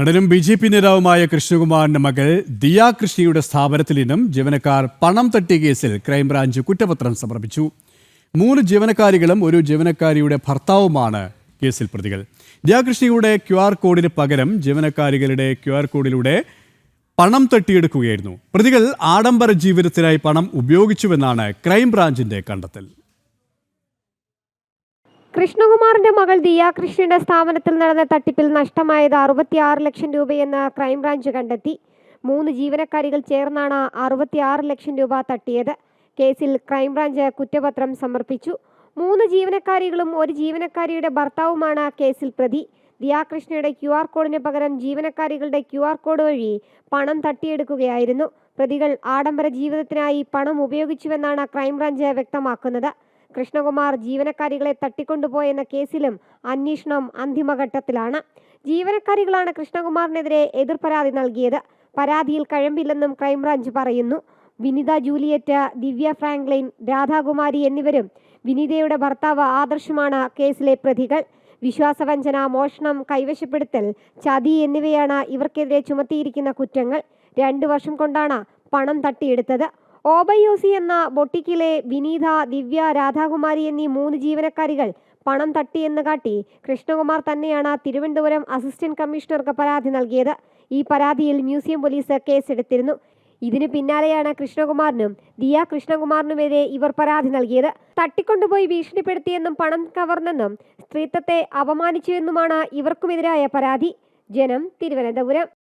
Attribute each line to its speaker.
Speaker 1: നടനും B J P നേതാവുമായ കൃഷ്ണകുമാറിന്റെ മകൾ ദിയ കൃഷ്ണയുടെ സ്ഥാപനത്തിൽ നിന്നും ജീവനക്കാർ പണം തട്ടിയ കേസിൽ ക്രൈംബ്രാഞ്ച് കുറ്റപത്രം സമർപ്പിച്ചു. മൂന്ന് ജീവനക്കാരികളും ഒരു ജീവനക്കാരിയുടെ ഭർത്താവുമാണ് കേസിൽ പ്രതികൾ. ദിയ കൃഷ്ണയുടെ ക്യു ആർ കോഡിന് പകരം ജീവനക്കാരികളുടെ ക്യു ആർ കോഡിലൂടെ പണം തട്ടിയെടുക്കുകയായിരുന്നു. പ്രതികൾ ആഡംബര ജീവിതത്തിനായി പണം ഉപയോഗിച്ചുവെന്നാണ് ക്രൈംബ്രാഞ്ചിന്റെ കണ്ടെത്തൽ.
Speaker 2: കൃഷ്ണകുമാറിന്റെ മകൾ ദിയ കൃഷ്ണയുടെ സ്ഥാപനത്തിൽ നടന്ന തട്ടിപ്പിൽ നഷ്ടമായത് അറുപത്തിയാറ് ലക്ഷം രൂപയെന്ന് ക്രൈംബ്രാഞ്ച് കണ്ടെത്തി. മൂന്ന് ജീവനക്കാരികൾ ചേർന്നാണ് അറുപത്തിയാറ് ലക്ഷം രൂപ തട്ടിയത്. കേസിൽ ക്രൈംബ്രാഞ്ച് കുറ്റപത്രം സമർപ്പിച്ചു. മൂന്ന് ജീവനക്കാരികളും ഒരു ജീവനക്കാരിയുടെ ഭർത്താവുമാണ് കേസിൽ പ്രതി. ദിയാകൃഷ്ണയുടെ ക്യു ആർ കോഡിന് പകരം ജീവനക്കാരികളുടെ ക്യു ആർ കോഡ് വഴി പണം തട്ടിയെടുക്കുകയായിരുന്നു. പ്രതികൾ ആഡംബര ജീവിതത്തിനായി പണം ഉപയോഗിച്ചുവെന്നാണ് ക്രൈംബ്രാഞ്ച് വ്യക്തമാക്കുന്നത്. കൃഷ്ണകുമാർ ജീവനക്കാരികളെ തട്ടിക്കൊണ്ടുപോയെന്ന കേസിലും അന്വേഷണം അന്തിമഘട്ടത്തിലാണ്. ജീവനക്കാരികളാണ് കൃഷ്ണകുമാറിനെതിരെ എതിർ പരാതി നൽകിയത്. പരാതിയിൽ കഴമ്പില്ലെന്നും ക്രൈംബ്രാഞ്ച് പറയുന്നു. വിനിത ജൂലിയറ്റ് ദിവ്യ ഫ്രാങ്ക്ലിൻ രാധാകുമാരി എന്നിവരും വിനിതയുടെ ഭർത്താവ് ആദർശമാണ് കേസിലെ പ്രതികൾ. വിശ്വാസവഞ്ചന മോഷണം കൈവശപ്പെടുത്തൽ ചതി എന്നിവയാണ് ഇവർക്കെതിരെ ചുമത്തിയിരിക്കുന്ന കുറ്റങ്ങൾ. രണ്ടു വർഷം കൊണ്ടാണ് പണം തട്ടിയെടുത്തത്. ഓബയോസി എന്ന ബൊട്ടിക്കിലെ വിനീത ദിവ്യ രാധാകുമാരി എന്നീ മൂന്ന് ജീവനക്കാരികൾ പണം തട്ടിയെന്ന് കാട്ടി കൃഷ്ണകുമാർ തന്നെയാണ് തിരുവനന്തപുരം അസിസ്റ്റന്റ് കമ്മീഷണർക്ക് പരാതി നൽകിയത്. ഈ പരാതിയിൽ മ്യൂസിയം പോലീസ് കേസെടുത്തിരുന്നു. ഇതിനു പിന്നാലെയാണ് കൃഷ്ണകുമാറിനും ദിയ കൃഷ്ണകുമാറിനുമെതിരെ ഇവർ പരാതി നൽകിയത്. തട്ടിക്കൊണ്ടുപോയി ഭീഷണിപ്പെടുത്തിയെന്നും പണം കവർന്നെന്നും സ്ത്രീത്വത്തെ അപമാനിച്ചുവെന്നുമാണ് ഇവർക്കുമെതിരായ പരാതി. ജനം തിരുവനന്തപുരം.